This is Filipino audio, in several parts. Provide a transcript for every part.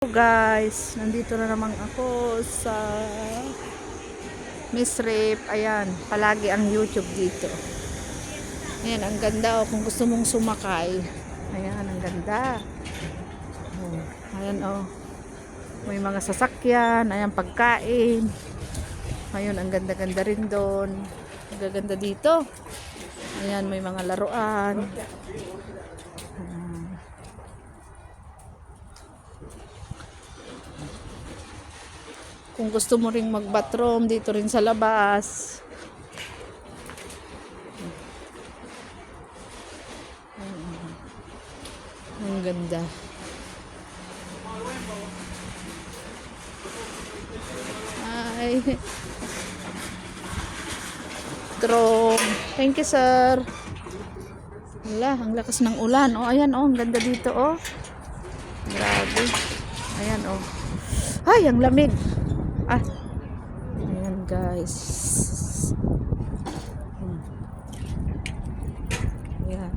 Guys, nandito na naman ako sa Miss Rip. Ayan, palagi ang YouTube dito. Ayan, ang ganda oh, kung gusto mong sumakay. Ayan, ang ganda. Oh, ayan oh. May mga sasakyan, ayan pagkain. Ayun, ang ganda-ganda rin doon. Ang gaganda dito. Ayan, may mga laruan. Kung gusto mo ring mag-bathroom dito rin sa labas. Ang ganda. Ay. Drone. Thank you, sir. Wala, ang lakas ng ulan. Oh, ayan, oh, ang ganda dito, oh. Grabe. Ayan, oh. Ay, ang lamig. Ah. Ayan, guys. Ayan.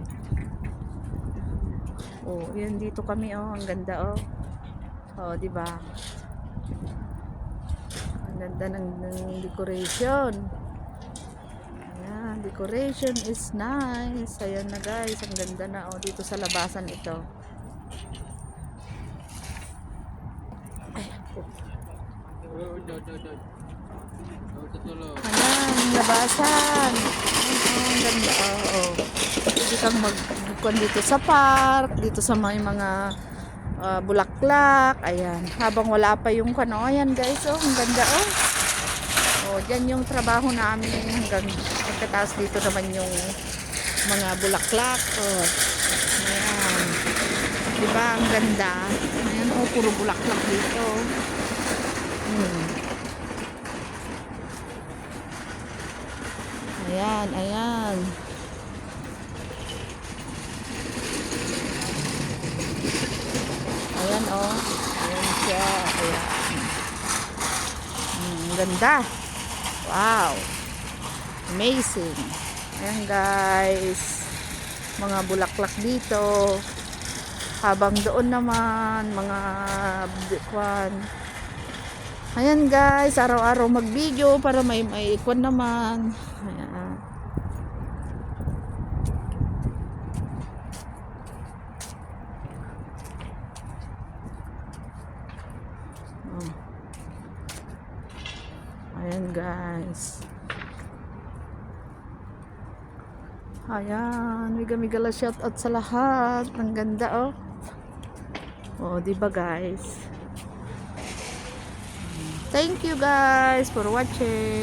Oh, ayan dito kami, oh. Ang ganda, oh. Oh, di ba? Ang ganda ng, ng decoration. Ayan, decoration is nice. Ayan na, guys. Ang ganda na, oh. Dito sa labasan ito. Ayan, labasan. Ang ganda. Oo. Oh, Pwede kang magbukuan dito sa park, dito sa may mga ah, bulaklak. Ayan. Habang wala pa yung kano. Ayan guys, oh, ang ganda oh. Oh, dyan yung trabaho namin hanggang pagkataas dito naman yung mga bulaklak. Oh. Ang ganda. Ayan, oh, puro bulaklak dito. Hmm. Ayan, ayan. Ayan, oh. Ayan siya. Ayan. Hmm, ganda. Wow. Amazing. Ayan, guys. Mga bulaklak dito. Habang doon naman, mga kwan. Ayan guys, araw-araw mag-video para may may kwan naman. Ayan. Ayan guys. Ayan, miga-miga shoutout sa lahat. Ang ganda oh. Oh, 'di ba guys? Thank you guys for watching.